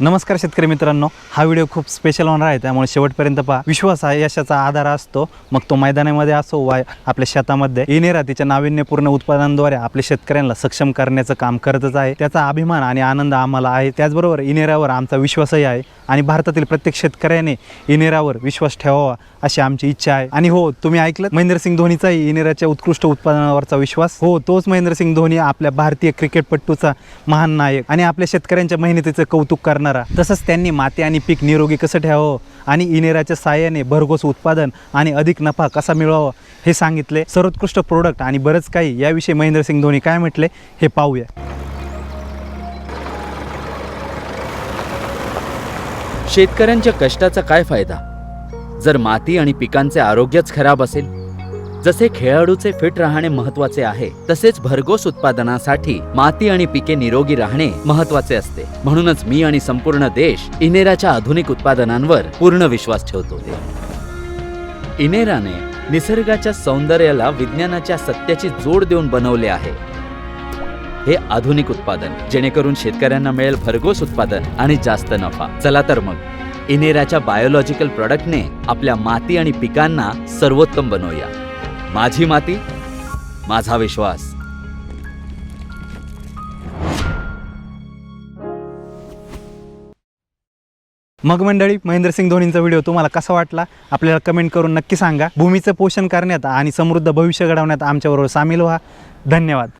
नमस्कार शेतकरी मित्रांनो. हा व्हिडिओ खूप स्पेशल होणार आहे. त्यामुळे शेवटपर्यंत पहा. विश्वास हा यशाचा आधार असतो. मग तो मैदानामध्ये असो वा आपल्या शेतामध्ये इनेरा तिच्या नाविन्यपूर्ण उत्पादनाद्वारे आपल्या शेतकऱ्यांना सक्षम करण्याचं काम करतच आहे. त्याचा अभिमान आणि आनंद आम्हाला आहे. त्याचबरोबर इनेरावर आमचा विश्वासही आहे. आणि भारतातील प्रत्येक शेतकऱ्याने इनेरावर विश्वास ठेवावा अशी आमची इच्छा आहे. आणि हो तुम्ही ऐकलं महेंद्रसिंग धोनीचाही इनेराच्या उत्कृष्ट उत्पादनावरचा विश्वास? हो तोच महेंद्रसिंग धोनी आपल्या भारतीय क्रिकेटपटूचा महान नायक आणि आपल्या शेतकऱ्यांच्या मेहनतीचं कौतुक करणारा. तसंच त्यांनी माती आणि पीक निरोगी कसं ठेवावं? आणि इनेराच्या सहाय्याने भरघोस उत्पादन आणि अधिक नफा कसा मिळवावा? हे सांगितले सर्वोत्कृष्ट प्रोडक्ट आणि बरंच काही याविषयी महेंद्रसिंग धोनी काय म्हटले हे पाहूया. शेतकऱ्यांच्या कष्टाचा काय फायदा? जर माती आणि पिकांचे आरोग्यच खराब असेल जसे खेळाडूचे फिट राहणे महत्त्वाचे आहे तसेच भरघोस उत्पादनासाठी माती आणि पिके निरोगी राहणे महत्त्वाचे असते. म्हणूनच मी आणि संपूर्ण देश इनेराच्या आधुनिक उत्पादनांवर पूर्ण विश्वास ठेवतो. इनेराने निसर्गाच्या सौंदर्याला विज्ञानाच्या सत्याची जोड देऊन बनवले आहे. हे आधुनिक उत्पादन जेणेकरून शेतकऱ्यांना मिळेल भरघोस उत्पादन आणि जास्त नफा. चला तर मग इनेराच्या बायोलॉजिकल प्रॉडक्टने आपल्या माती आणि पिकांना सर्वोत्तम बनवूया. माझी माती माझा विश्वास. मग मंडळी महेंद्रसिंग धोनींचा व्हिडिओ तुम्हाला कसा वाटला? आपल्याला कमेंट करून नक्की सांगा. भूमीचं पोषण करण्यात आणि समृद्ध भविष्य घडवण्यात आमच्याबरोबर सामील व्हा. धन्यवाद.